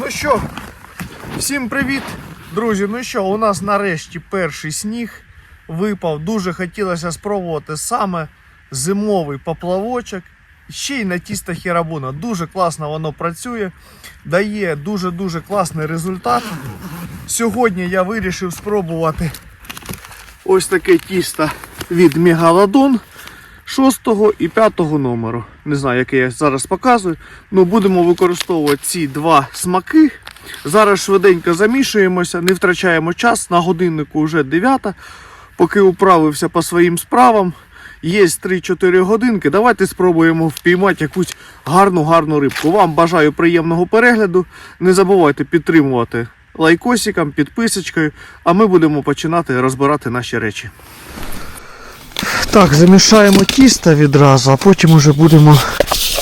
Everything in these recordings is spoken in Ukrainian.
Ну що, всім привіт, друзі. Ну що, у нас нарешті перший сніг випав. Дуже хотілося спробувати саме зимовий поплавочок. Ще й на тісто хірабуна. Дуже класно воно працює, дає дуже-дуже класний результат. Сьогодні я вирішив спробувати ось таке тісто від Мегалодон 6 і 5 номеру. Не знаю, яке я зараз показую. Ну, будемо використовувати ці два смаки. Зараз швиденько замішуємося, не втрачаємо час. На годиннику вже 9. Поки управився по своїм справам. Є 3-4 годинки. Давайте спробуємо впіймати якусь гарну гарну рибку. Вам бажаю приємного перегляду. Не забувайте підтримувати лайкосиком, підписочкою, а ми будемо починати розбирати наші речі. Так, замішаємо тісто відразу, а потім уже будемо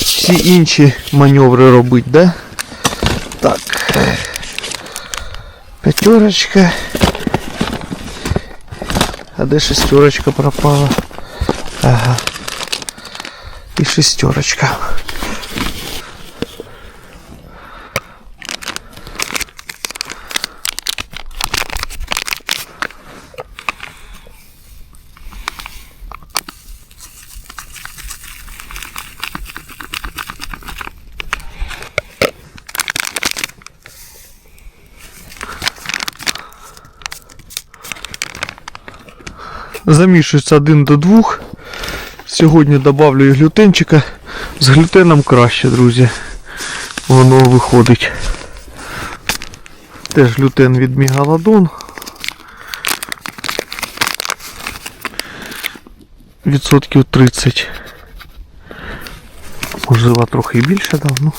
всі інші маневри робити, да? Так. П'ятерочка. А де шестерочка пропала? Ага. І шестерочка. Замішується один до двох. Сьогодні добавлю і глютенчика. З глютеном краще, друзі. Воно виходить. Теж глютен від Мегалодон. Відсотків 30. Можливо, трохи більше дав,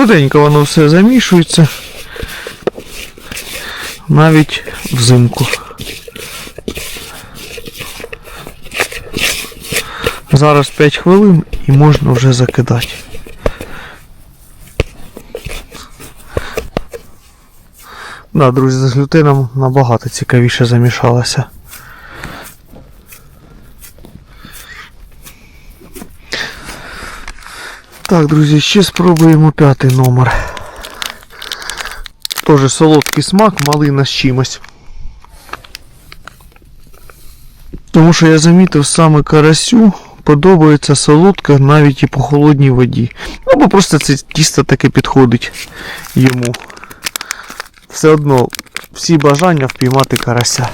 Швиденько воно все замішується. Навіть взимку. Зараз 5 хвилин і можна вже закидати. Да, друзі, з глютеном набагато цікавіше замішалося. Так, друзі, ще спробуємо п'ятий номер. Тоже солодкий смак, малина з чимось. Тому що я замітив саме карасю подобається солодка навіть і по холодній воді. Ну, бо просто це тісто таке підходить йому. Все одно всі бажання впіймати карася.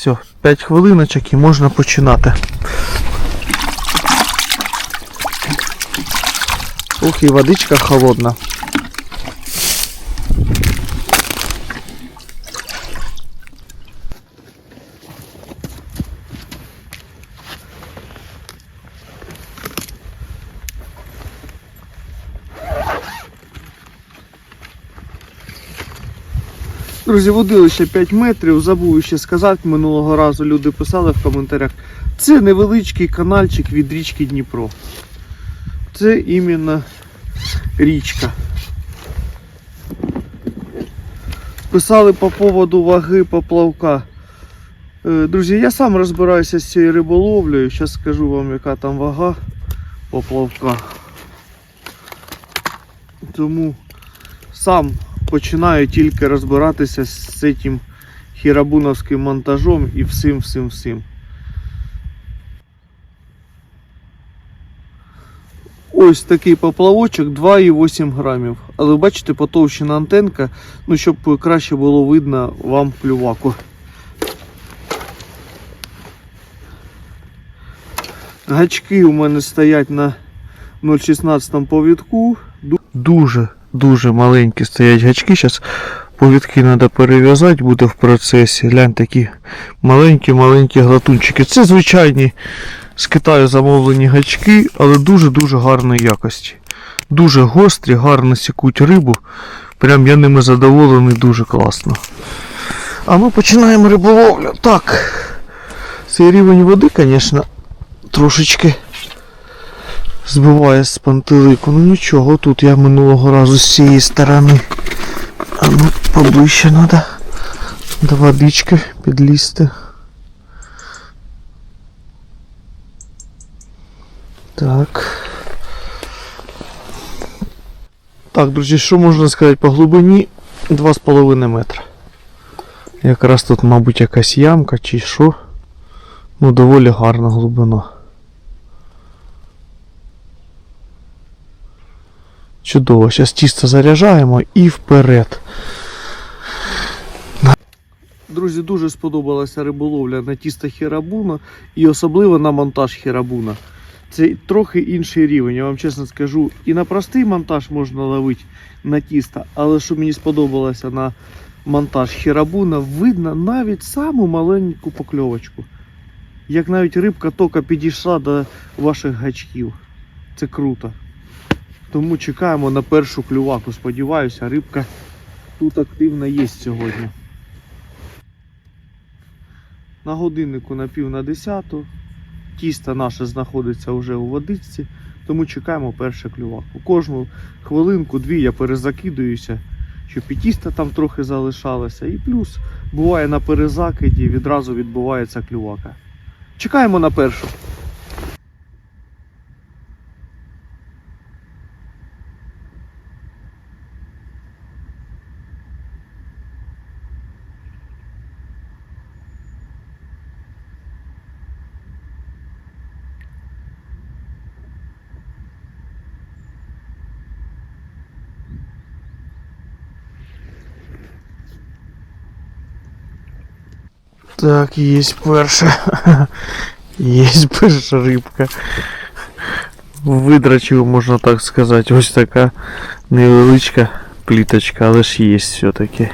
Все, 5 хвилиночок і можна починати. Ух, і водичка холодна. Друзі, водилище 5 метрів, забув ще сказати, минулого разу люди писали в коментарях. Це невеличкий канальчик від річки Дніпро. Це іменно річка. Писали по поводу ваги поплавка. Е, Друзі, я сам розбираюся з цією риболовлею. Зараз скажу вам, яка там вага поплавка. Тому сам починаю тільки розбиратися з цим хірабуновським монтажом і всім всім всім. Ось такий поплавочок 2,8 грамів. Але бачите, потовщена антенка, ну щоб краще було видно вам клюваку. Гачки у мене стоять на 0,16 повідку. Дуже, дуже маленькі стоять гачки. Зараз повідки треба перев'язати, буде в процесі. Глянь, такі маленькі-маленькі глатунчики. Це звичайні з Китаю замовлені гачки, але дуже-дуже гарної якості. Дуже гострі, гарно сікуть рибу. Прям я ними задоволений дуже класно. А ми починаємо риболовлю. Так. Цей рівень води, звісно, трошечки збиває з пантелику. Ну нічого, тут я минулого разу з цієї сторони. А ну, поближче треба до водички підлізти. Так. Так, друзі, що можна сказати по глибині 2,5 метра. Якраз тут, мабуть, якась ямка чи що. Ну, доволі гарна глибина. Чудово, зараз тісто заряджаємо і вперед. Друзі, дуже сподобалася риболовля на тісто хірабуна і особливо на монтаж хірабуна. Це трохи інший рівень, я вам чесно скажу. І на простий монтаж можна ловити на тісто, але що мені сподобалося на монтаж хірабуна, видно навіть саму маленьку покльовочку. Як навіть рибка тока підійшла до ваших гачків. Це круто. Тому чекаємо на першу клюваку. Сподіваюся, рибка тут активна є сьогодні. На годиннику на пів на десяту. Тісто наше знаходиться вже у водичці, тому чекаємо першу клюваку. Кожну хвилинку-дві я перезакидуюся, щоб і тісто там трохи залишалося. І плюс буває на перезакиді відразу відбувається клювака. Чекаємо на першу. Так, есть перша. Есть перша рибка. Видрачив, можна так сказати. Ось така невеличка пліточка, але ж є все-таки.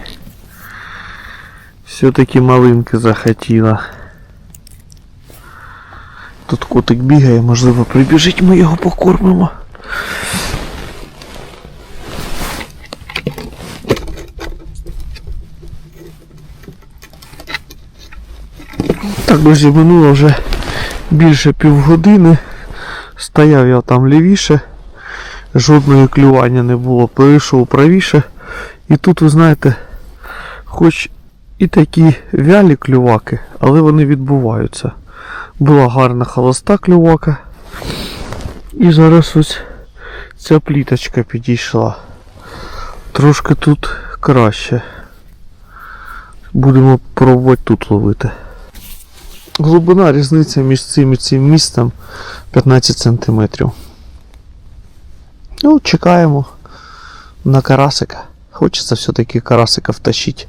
Все-таки малинки захотіла. Тут котик бігає, можливо, прибіжить, ми його покормимо. Так, друзі, минуло вже більше півгодини. Стояв я там лівіше, жодної клювання не було, перейшов правіше. І тут, ви знаєте, хоч і такі вялі клюваки, але вони відбуваються. Була гарна холоста клювака. І зараз ось ця пліточка підійшла. Трошки тут краще. Будемо пробувати тут ловити. Глибина різниця між цим і цим містом 15 см. Ну, чекаємо на карасика. Хочеться все-таки карасика втащити.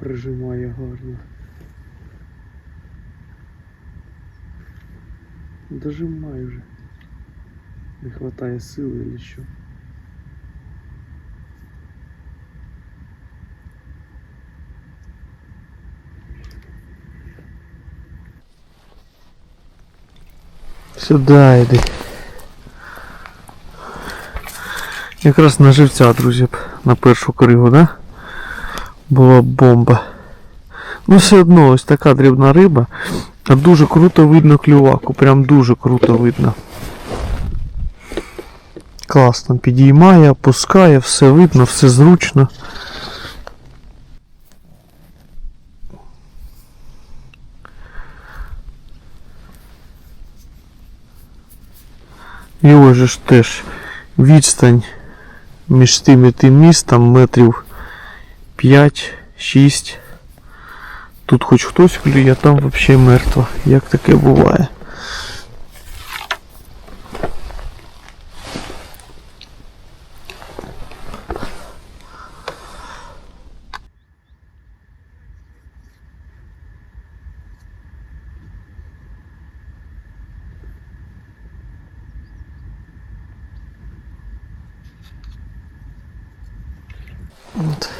Прижимає гарно. Дожимай вже. Не хватає сили или що. Сюди йди. Якраз на живця, друзі, на першу кригу, да? Була бомба. Ну все одно ось така дрібна риба. А дуже круто видно клюваку. Прям дуже круто видно. Класно підіймає, опускає, все видно, все зручно. І ось ж теж відстань між тим і тим містом метрів 5-6. Тут хоч хтось клює, а там взагалі мертво. Як таке буває? От.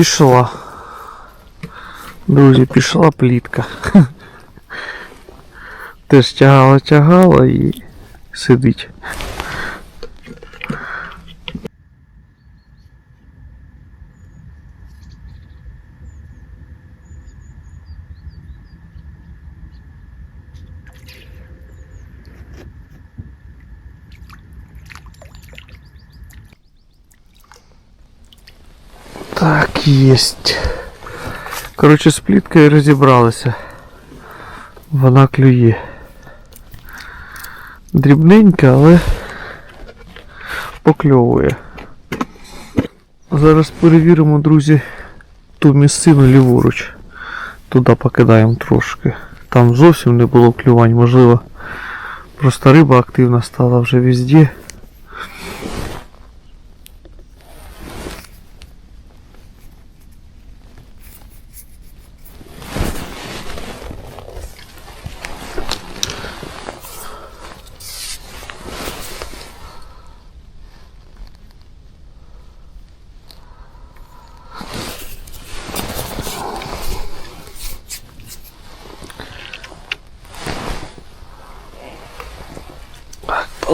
Пішла. Друзі, пішла плітка. Теж тягала, тягала і сидить. Так, єсть. Коротше, з пліткою розібралися. Вона клює. Дрібненька, але покльовує. Зараз перевіримо, друзі, ту місцину ліворуч. Туди покидаємо трошки. Там зовсім не було клювань, можливо. Просто риба активна стала вже везде.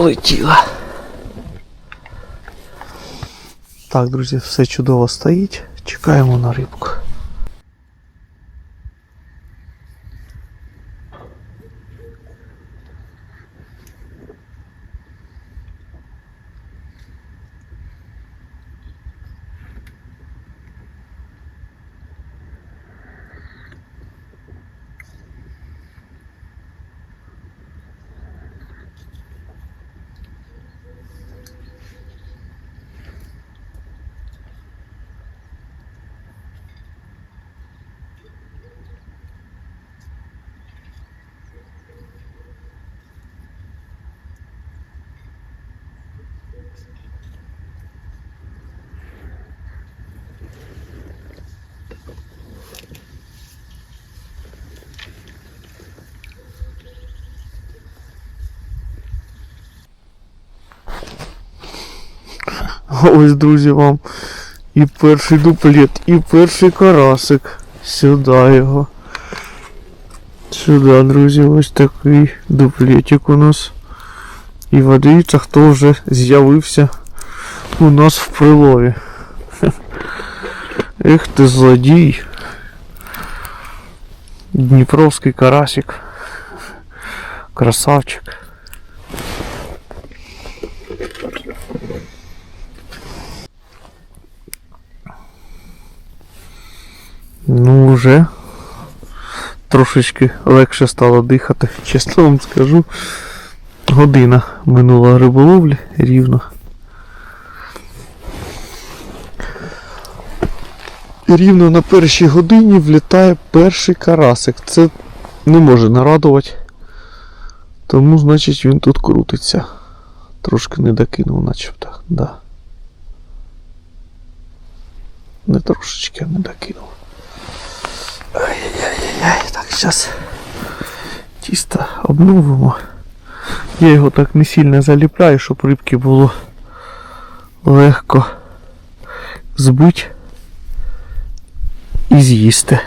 Полетіла. Так, друзі, все чудово стоїть. Чекаємо на рибку. Ось, друзі, вам і перший дуплет, і перший карасик. Сюди його. Сюди, друзі, ось такий дуплетик у нас. І подивіться, хто вже з'явився у нас в прилові. Ех ти злодій. Дніпровський карасик. Красавчик. Ну, вже трошечки легше стало дихати. Чесно вам скажу. Година минула риболовлі рівно. Рівно на першій годині влітає перший карасик. Це не може нарадувати. Тому, значить, він тут крутиться. Трошки не докинув, начебто. Да. Не трошечки, а не докинув. Так, зараз тісто обновимо. Я його так не сильно заліпляю, щоб рибки було легко збити і з'їсти.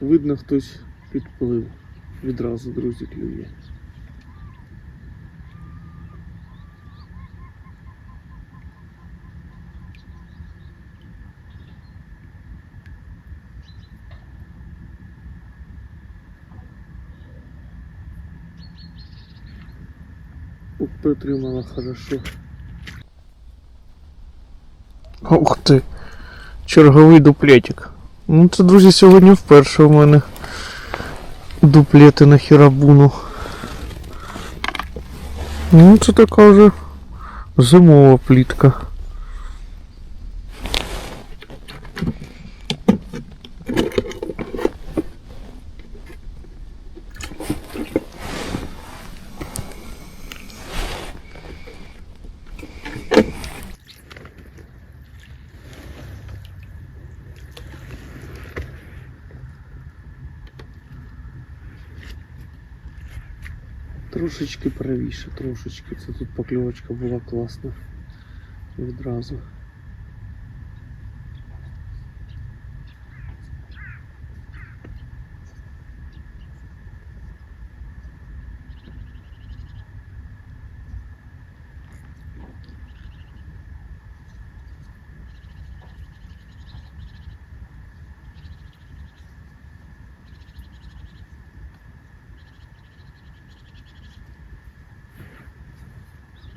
Видно, хтось підплив. Відразу друзі клює. Притримала хорошо. Ух ти! Черговий дуплетик. Ну це, друзі, сьогодні вперше у мене дуплети на хірабуну. Ну, це така вже зимова плітка. Трошечки правіше, трошечки. Це тут покльовочка була класна. Відразу.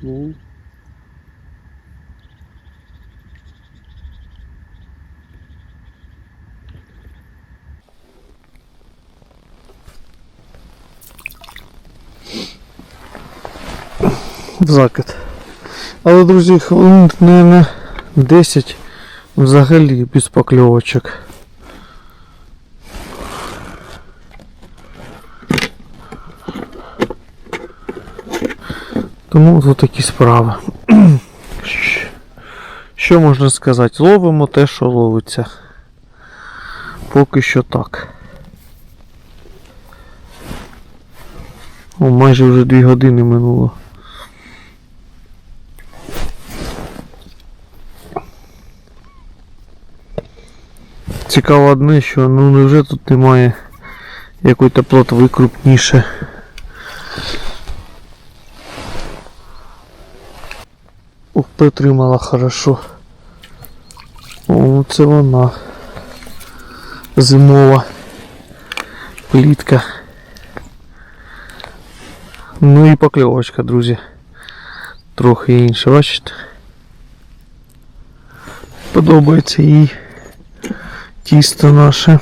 Ну. Закид. Але, друзі, хвилин, мабуть, 10 взагалі без покльовочок. Тому тут такі справи. Що можна сказати? Ловимо те, що ловиться. Поки що так. О, майже вже 2 години минуло. Цікаво одне, що ну невже тут немає якої-то плотви крупніше. Притримала хорошо. О, це вона. Зимова плітка. Ну і покльовочка, друзі. Трохи інша, бачите? Подобається їй тісто наше.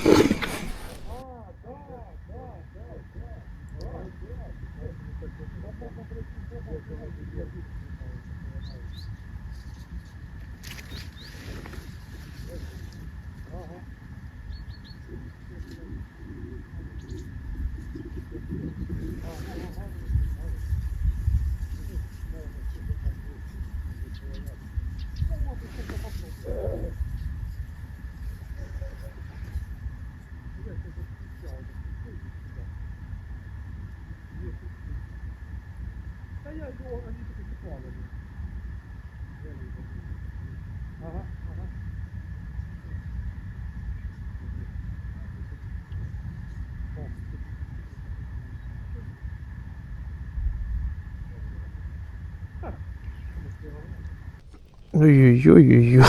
Ой-ой-ой-ой.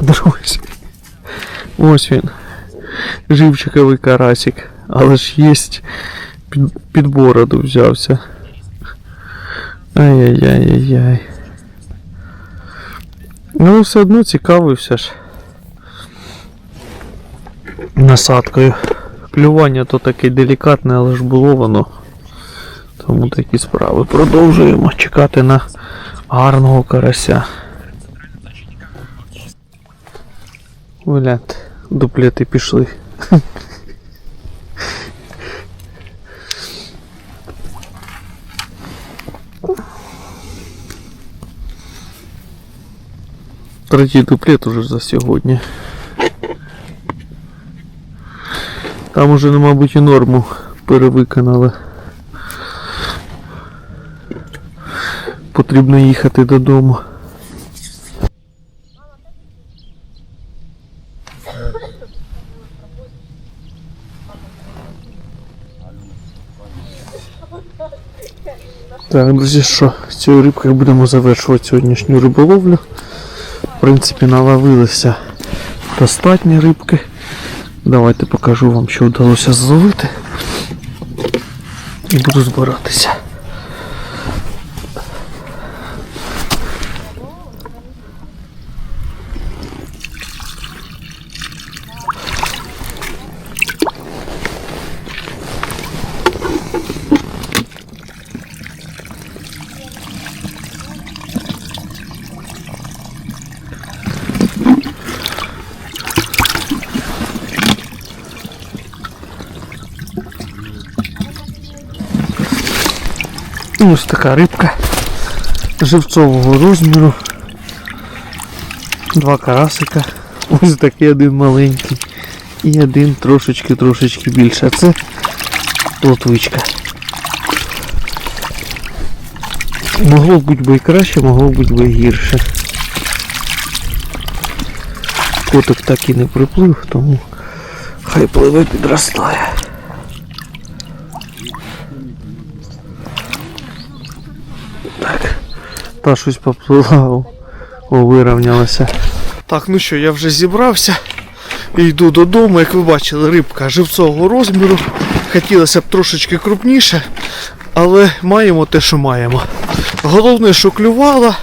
Друзі. Ось він. Живчиковий карасик. Але ж єсть під, під бороду взявся. Ай-яй-яй-яй-яй. Ну, все одно цікавився ж. Насадкою. Клювання то таке делікатне, але ж було воно. Тому такі справи. Продовжуємо чекати на гарного карася. Гляньте, дуплети пішли. Третій дуплет уже за сьогодні. Там уже, мабуть, і норму перевиконали. Потрібно їхати додому. Так, друзі, що, з цією рибкою будемо завершувати сьогоднішню риболовлю. В принципі, наловилися достатньо рибки. Давайте покажу вам, що вдалося зловити. І буду збиратися. Ось така рибка живцового розміру. Два карасика. Ось такий один маленький. І один трошечки-трошечки більше. А це плотвичка. Могло б бути би і краще, могло б бути би і гірше. Котик так і не приплив, тому хай пливе підростає. Та щось поплила, о, вирівнялася. Так, ну що, я вже зібрався і йду додому. Як ви бачили, рибка живцового розміру. Хотілося б трошечки крупніше, але маємо те, що маємо. Головне, що клювала,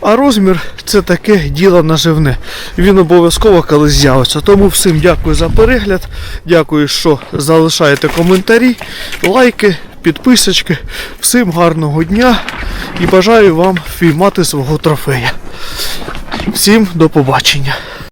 а розмір це таке діло наживне. Він обов'язково колись з'явиться. Тому всім дякую за перегляд. Дякую, що залишаєте коментарі, лайки, підписочки. Всім гарного дня і бажаю вам фіймати свого трофея. Всім до побачення.